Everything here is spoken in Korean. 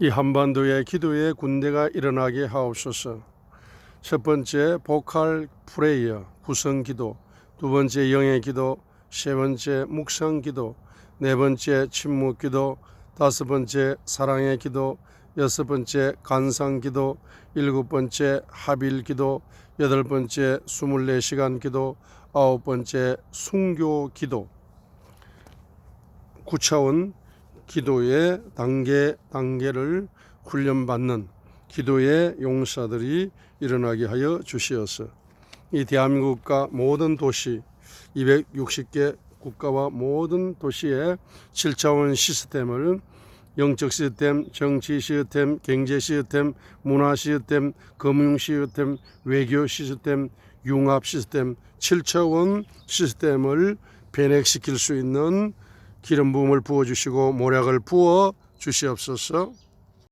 이 한반도의 기도의 군대가 일어나게 하옵소서. 첫 번째 보컬 프레이어 구성 기도, 두 번째 영의 기도, 세 번째 묵상 기도, 네 번째 침묵 기도, 다섯 번째 사랑의 기도, 여섯 번째 간상 기도, 일곱 번째 합일 기도, 여덟 번째 스물네 시간 기도, 아홉 번째 순교 기도. 구차원 기도의 단계 단계를 훈련받는 기도의 용사들이 일어나게 하여 주시어서 이 대한민국과 모든 도시 260개 국가와 모든 도시의 7차원 시스템을 영적 시스템, 정치 시스템, 경제 시스템, 문화 시스템, 금융 시스템, 외교 시스템, 융합 시스템 7차원 시스템을 변액시킬 수 있는 기름 부음을 부어 주시고 모략을 부어 주시옵소서.